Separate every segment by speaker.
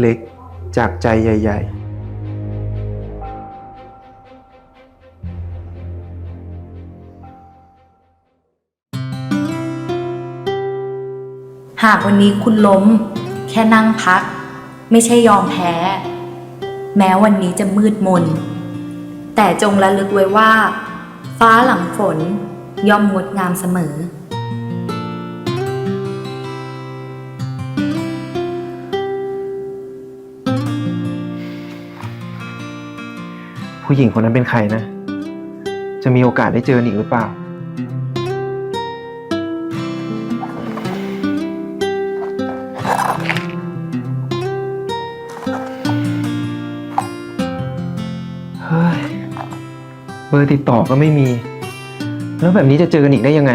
Speaker 1: เล็กๆ จากใจใหญ่ๆ
Speaker 2: หากวันนี้คุณล้ม แค่นั่งพัก ไม่ใช่ยอมแพ้ แม้วันนี้จะมืดมน แต่จงระลึกไว้ว่า ฟ้าหลังฝนย่อมงดงามเสมอ
Speaker 1: ผู้หญิงคนนั้นเป็นใครนะ จะมีโอกาสได้เจออีกหรือเปล่า เฮ้ย เบอร์ติดต่อก็ไม่มี แล้วแบบนี้จะเจอกันอีกได้ยังไง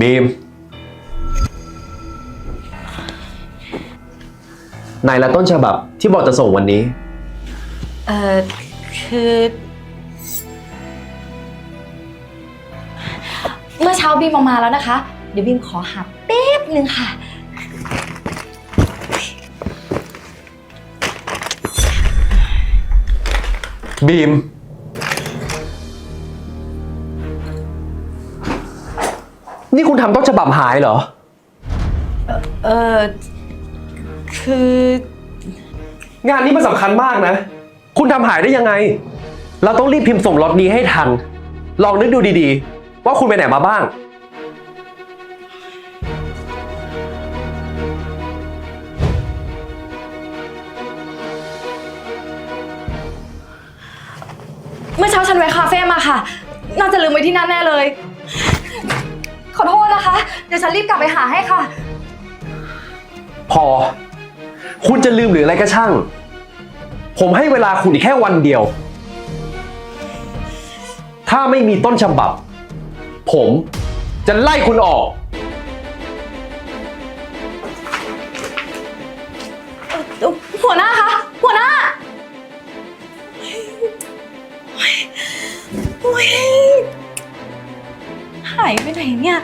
Speaker 3: บีม นายละต้นฉบับที่บอกจะส่งวันนี้
Speaker 2: เอ่อ คือ เมื่อเช้าบีมออกมาแล้วนะคะ เดี๋ยวบีมขอหาแป๊บนึงค่ะ
Speaker 3: บีม นี่คุณทำต้นฉบับหายเหรอ
Speaker 2: เอ่อคือ
Speaker 3: งานนี้มันสำคัญมากนะ คุณทำหายได้ยังไง เราต้องรีบพิมพ์ส่งล็อตนี้ให้ทัน ลองนึกดูดีๆ ว่าคุณไปไหนมาบ้าง
Speaker 2: เมื่อเช้าฉันแวะคาเฟ่มาค่ะ น่าจะลืมไว้ที่นั่นแน่เลย เดี๋ยวฉันรีบกลับไปหาให้ค่ะ
Speaker 3: พอ คุณจะลืมหรืออะไรก็ช่าง ผมให้เวลาคุณอีกแค่วันเดียว ถ้าไม่มีต้นฉบับ ผมจะไล่คุณออก
Speaker 2: หัวหน้าคะ หัวหน้า โอ๊ยหายไปไหนเนี่ย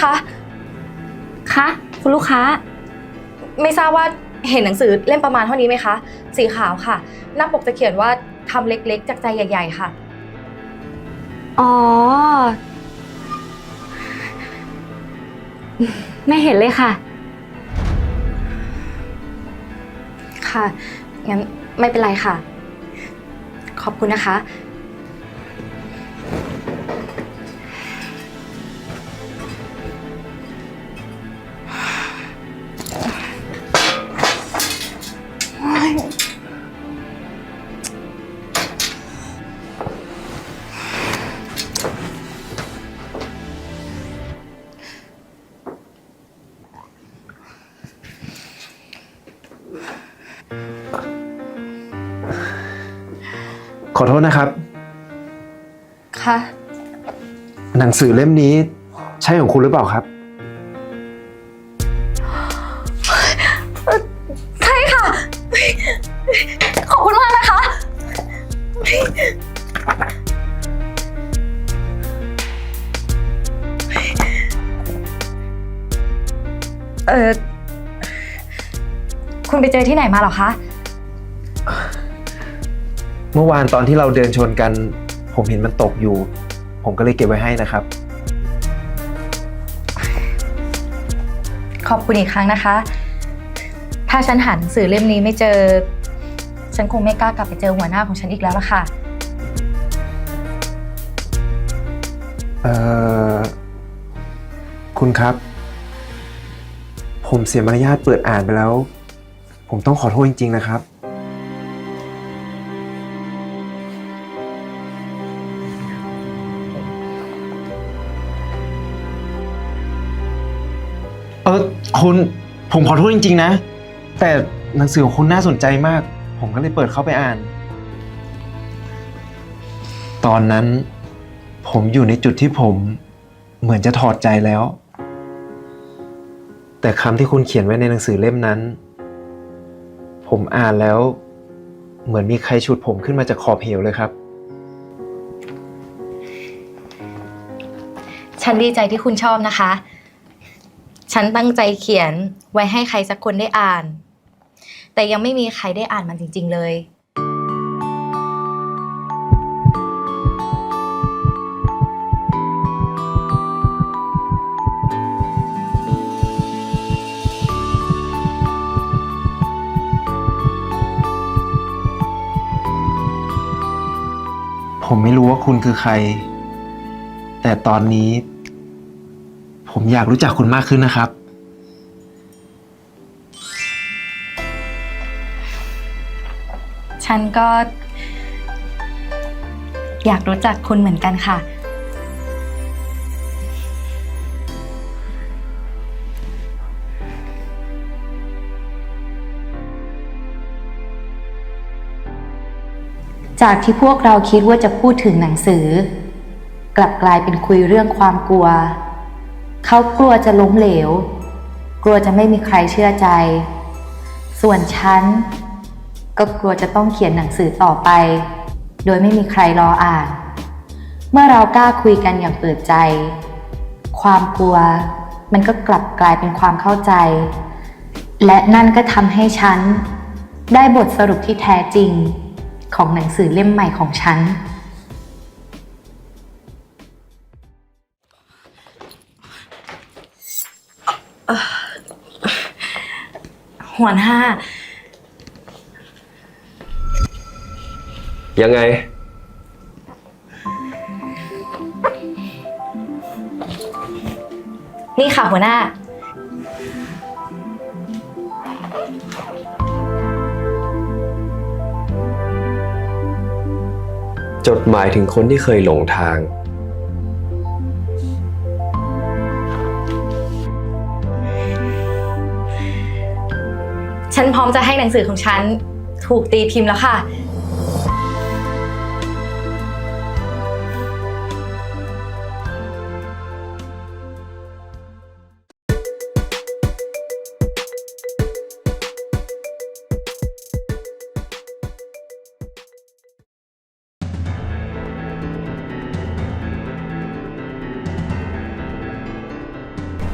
Speaker 2: คะ คะคุณลูกค้า ไม่ทราบว่าเห็นหนังสือเล่มประมาณเท่านี้ไหมคะ สีขาวค่ะ หน้าปกจะเขียนว่าทำเล็กๆ จากใจใหญ่ ๆ ค่ะ
Speaker 4: อ๋อ ไม่เห็นเลยค่ะ
Speaker 2: ค่ะ งั้นไม่เป็นไรค่ะ ขอบคุณนะคะ
Speaker 1: อโทษนะครับ
Speaker 2: ค่ะ
Speaker 1: หนังสือเล่มนี้ใช่ของคุณหรือเปล่าครับ
Speaker 2: ใช่ค่ะ ขอบคุณมากนะคะ เออคุณไปเจอที่ไหนมาเหรอคะ
Speaker 1: เมื่อวานตอนที่เราเดินชนกัน ผมเห็นมันตกอยู่ ผมก็เลยเก็บไว้ให้นะครับ
Speaker 2: ขอบคุณอีกครั้งนะคะ ถ้าฉันหาหนังสือเล่มนี้ไม่เจอ ฉันคงไม่กล้ากลับไปเจอหัวหน้าของฉันอีกแล้วล่ะค่ะ
Speaker 1: เอ่อ คุณครับ ผมเสียมารยาทเปิดอ่านไปแล้ว ผมต้องขอโทษจริง ๆ นะครับ คุณผมขอโทษจริง ๆ นะ แต่หนังสือของคุณน่าสนใจมาก ผมก็เลยเปิดเข้าไปอ่าน ตอนนั้น ผมอยู่ในจุดที่ผมเหมือนจะถอดใจแล้ว แต่คำที่คุณเขียนไว้ในหนังสือเล่มนั้น ผมอ่านแล้ว เหมือนมีใครฉุดผมขึ้นมาจากขอบเหวเลยครับ
Speaker 2: ฉันดีใจที่คุณชอบนะคะ ฉันตั้งใจเขียนไว้ให้ใครสักคนได้อ่าน แต่ยังไม่มีใครได้อ่านมันจริง ๆ เลย
Speaker 1: ผมไม่รู้ว่าคุณคือใคร แต่ตอนนี้ ผมอยากรู้จักคุณมากขึ้นนะครับ
Speaker 2: ฉันก็ อยากรู้จักคุณเหมือนกันค่ะ จากที่พวกเราคิดว่าจะพูดถึงหนังสือ กลับกลายเป็นคุยเรื่องความกลัว เขากลัวจะล้มเหลว กลัวจะไม่มีใครเชื่อใจ ส่วนฉันก็กลัวจะต้องเขียนหนังสือต่อไป โดยไม่มีใครรออ่าน เมื่อเรากล้าคุยกันอย่างเปิดใจ ความกลัวมันก็กลับกลายเป็นความเข้าใจ และนั่นก็ทำให้ฉัน ได้บทสรุปที่แท้จริงของหนังสือเล่มใหม่ของฉัน หัวหน้า
Speaker 3: ยังไง
Speaker 2: นี่ค่ะหัวหน้า
Speaker 3: จดหมายถึงคนที่เคยหลงทาง
Speaker 2: พร้อมจะให้หนังสือของฉัน ถูกตีพิมพ์แล้วค่ะ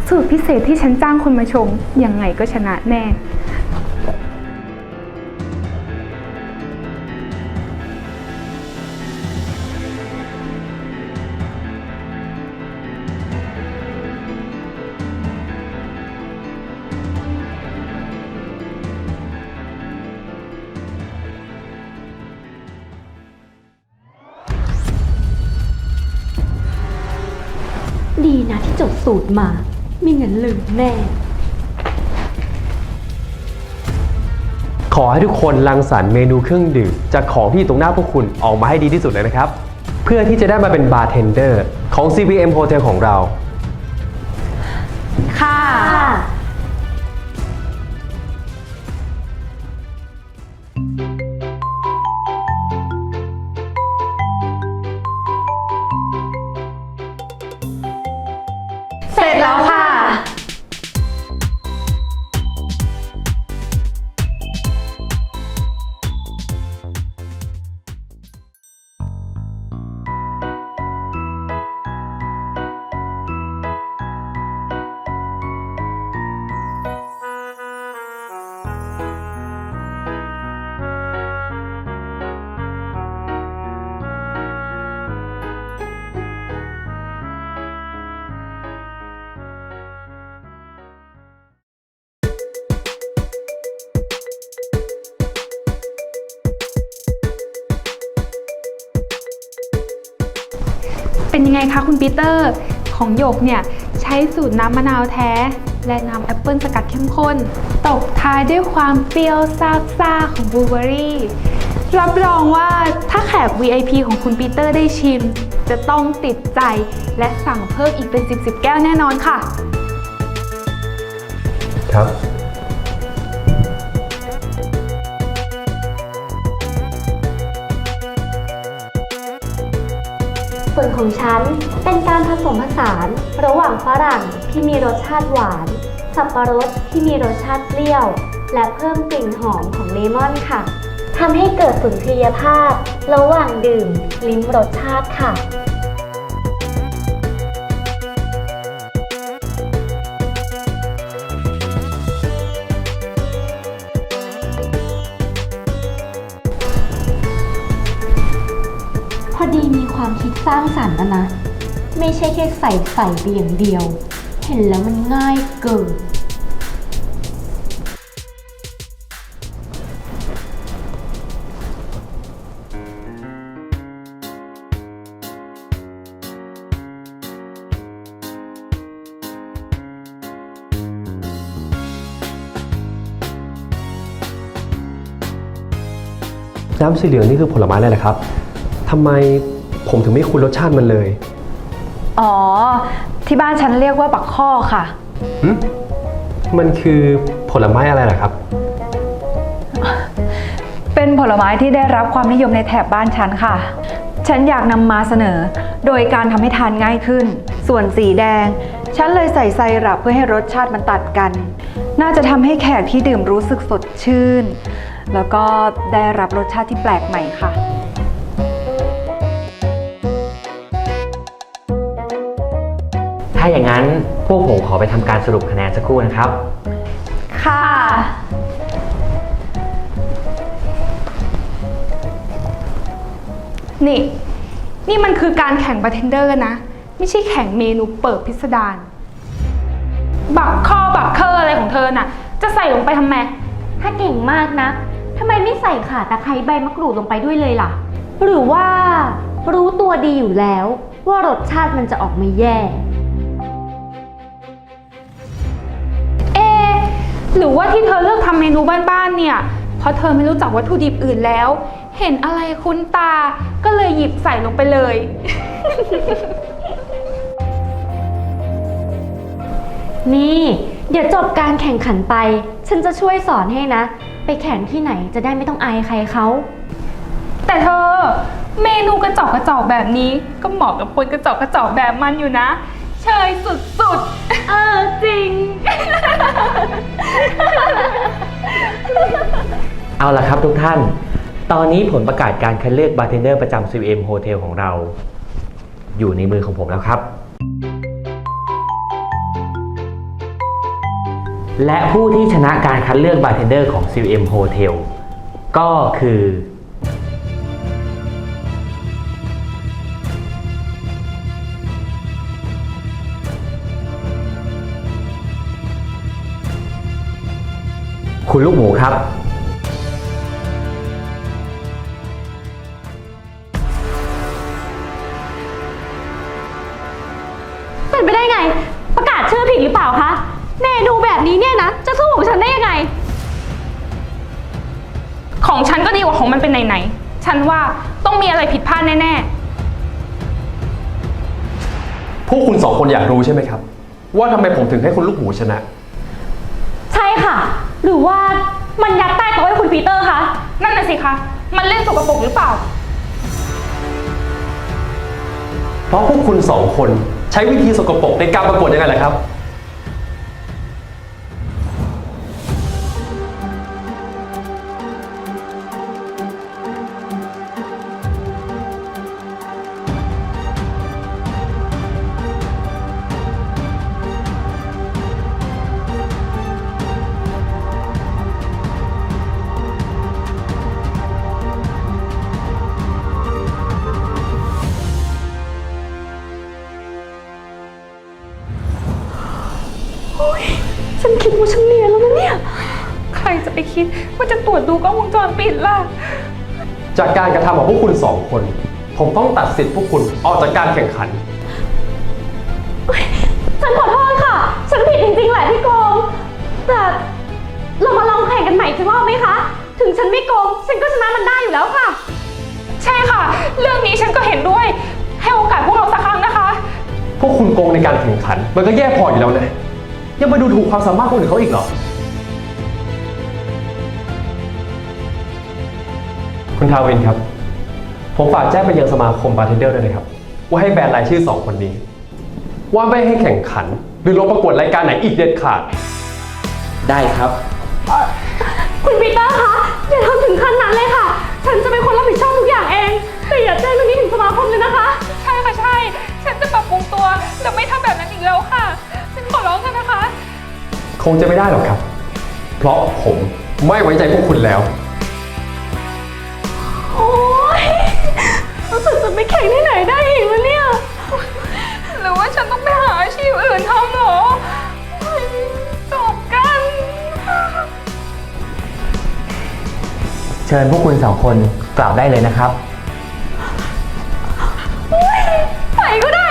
Speaker 5: สูตรพิเศษที่ฉันจ้างคนมาชงยังไงก็ชนะแน่
Speaker 6: สูตรมา ไม่งั้นลืมแน่
Speaker 3: ขอให้ทุกคนรังสรรค์เมนูเครื่องดื่มจากของที่อยู่ตรงหน้าพวกคุณออกมาให้ดีที่สุดเลยนะครับ เพื่อที่จะได้มาเป็นบาร์เทนเดอร์ของ CBM Hotel ของเรา
Speaker 5: ค่ะ คะคุณปีเตอร์ของหยกเนี่ยใช้สูตรน้ำมะนาวแท้ และน้ำแอปเปิลสกัดเข้มข้น ตบท้ายด้วยความเปรี้ยวซาบซ่าของบลูเบอร์รี่รับรองว่าถ้าแขก VIP ของคุณปีเตอร์ได้ชิม จะต้องติดใจและสั่งเพิ่มอีกเป็น 10 10 แก้วแน่นอนค่ะ
Speaker 3: ครับ
Speaker 6: ส่วนของฉันเป็นการผสมผสานระหว่างฝรั่งที่มีรสชาติหวาน สับปะรดที่มีรสชาติเปรี้ยว และเพิ่มกลิ่นหอมของเลมอนค่ะทำให้เกิดสุนทรียภาพ ระหว่างดื่มลิ้มรสชาติค่ะ สร้างสรรค์นะนะ ไม่ใช่แค่ใส่ใส่ไปอย่างเดียว เห็นแล้วมันง่ายเกิน
Speaker 3: น้ำสีเหลืองนี่คือผลไม้อะไรล่ะครับทำไม ผมถึงไม่คุ้นรสชาติมันเลย
Speaker 7: อ๋อ ที่บ้านฉันเรียกว่าปักข้อค่ะ
Speaker 3: หึมันคือผลไม้อะไรล่ะครับ
Speaker 7: เป็นผลไม้ที่ได้รับความนิยมในแถบบ้านฉันค่ะ ฉันอยากนำมาเสนอ โดยการทำให้ทานง่ายขึ้น ส่วนสีแดง ฉันเลยใส่ไซรัปเพื่อให้รสชาติมันตัดกัน น่าจะทำให้แขกที่ดื่มรู้สึกสดชื่น แล้วก็ได้รับรสชาติที่แปลกใหม่ค่ะา
Speaker 8: อย่างนั้นพวกผมขอไปทำการสรุปคะแนนสักครู่นะครับ
Speaker 7: ค่ะ
Speaker 5: นี่ นี่มันคือการแข่งบาร์เทนเดอร์นะ ไม่ใช่แข่งเมนูเปิดพิสดารบักข้อบักเคอร์อะไรของเธอน่ะ จะใส่ลงไปทำไม
Speaker 6: ถ้าเก่งมากนะทำไมไม่ใส่ข่าตะไคร้ใบมะกรูดลงไปด้วยเลยล่ะ หรือว่ารู้ตัวดีอยู่แล้วว่ารสชาติมันจะออกมาแย่
Speaker 5: หรือว่าที่เธอเลือกทำเมนูบ้านๆเนี่ย เพราะเธอไม่รู้จักวัตถุดิบอื่นแล้ว เห็นอะไรคุ้นตา ก็เลยหยิบใส่ลงไปเลย
Speaker 6: นี่ เดี๋ยวจบการแข่งขันไป ฉันจะช่วยสอนให้นะ ไปแข่งที่ไหนจะได้ไม่ต้องอายใครเขา
Speaker 5: แต่เธอ เมนูกระจอกกระจอกแบบนี้ ก็เหมาะกับคนกระจอกกระจอกแบบมันอยู่นะ เชยสุดๆ เออจริง
Speaker 8: เอาละครับทุกท่าน ตอนนี้ผลประกาศการคัดเลือกบาร์เทนเดอร์ประจำ CVM Hotel ของเรา อยู่ในมือของผมแล้วครับ และผู้ที่ชนะการคัดเลือกบาร์เทนเดอร์ของ CVM Hotel ก็คือ คุณลูกหมูครับ
Speaker 6: เป็นไปได้ไง ประกาศชื่อผิดหรือเปล่าคะ เมนูแบบนี้เนี่ยนะ จะสู้ของฉันได้ยังไง
Speaker 5: ของฉันก็ดีกว่าของมันเป็นไหนๆ ฉันว่าต้องมีอะไรผิดพลาดแน่
Speaker 3: พวกคุณสองคนอยากรู้ใช่ไหมครับ ว่าทำไมผมถึงให้คุณลูกหมูชนะ
Speaker 6: ใช่ค่ะ หรือว่ามันยัดใต้โต๊ะให้คุณปีเตอร์คะ
Speaker 5: นั่นน่ะสิคะ มันเล่นสกปรกหรือเปล่า
Speaker 3: เพราะพวกคุณสองคนใช้วิธีสกปรกในการประกวดยังไงล่ะครับ
Speaker 6: ดู
Speaker 5: กล้องวงจรปิดล่ะ
Speaker 3: จากการกระทำของพวกคุณสองคน ผมต้องตัดสิทธิ์พวกคุณออกจากการแข่งขัน
Speaker 6: ฉันขอโทษค่ะ ฉันผิดจริงๆแหละพี่โกง แต่เรามาลองแข่งกันใหม่อีกสักรอบไหมคะ ถึงฉันไม่โกง ฉันก็ชนะมันได้อยู่แล้วค่ะ
Speaker 5: ใช่ค่ะ เรื่องนี้ฉันก็เห็นด้วย ให้โอกาสพวกเราสักครั้งนะคะ
Speaker 3: พวกคุณโกงในการแข่งขัน มันก็แย่พออยู่แล้วนะยังมาดูถูกความสามารถคนอื่นเขาอีกเหรอ คุณทาวินครับ ผมฝากแจ้งไปยังสมาคมบาร์เทนเดอร์ด้วยนะครับ ว่าให้แบนรายชื่อสองคนนี้ ว่าไม่ให้แข่งขัน หรือลงประกวดรายการไหนอีกเด็ดขาด
Speaker 8: ได้ครับ
Speaker 6: คุณปีเตอร์คะอย่าทำถึงขั้นนั้นเลยค่ะ ฉันจะเป็นคนรับผิดชอบทุกอย่างเอง แต่อย่าแจ้งเรื่องนี้ถึงสมาคมเลยนะคะ
Speaker 5: ใช่ค่ะใช่ ฉันจะปรับปรุงตัวจะไม่ทำแบบนั้นอีกแล้วค่ะ ฉันขอร้องกันนะคะ
Speaker 3: คงจะไม่ได้หรอกครับ เพราะผมไม่ไว้ใจพวกคุณแล้ว
Speaker 6: ไปแข่งที่ไหนได้อีกวะเนี่ย
Speaker 5: หรือว่าฉันต้องไปหาอาชีพอื่นทำเหรอเฮ้ยจบกัน
Speaker 8: เชิญพวกคุณสองคนกลับได้เลยนะครับ
Speaker 6: ไปก็ได้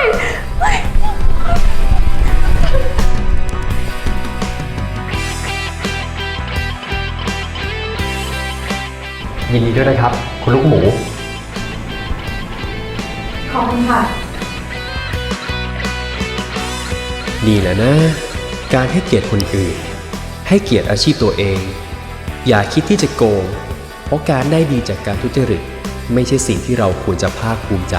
Speaker 3: ยินดีด้วยนะครับ คุณลูกหมู
Speaker 7: ขอบคุณค่ะ
Speaker 9: นี่แหละนะ การให้เกียรติคนอื่น ให้เกียรติอาชีพตัวเอง อย่าคิดที่จะโกง เพราะการได้ดีจากการทุจริต ไม่ใช่สิ่งที่เราควรจะภาคภูมิใจ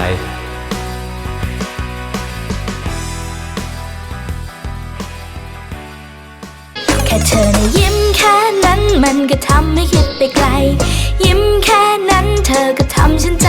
Speaker 10: แค่เธอนะยิ้มแค่นั้นมันก็ทำให้คิดไปไกล ยิ้มแค่นั้นเธอก็ทำฉันใจ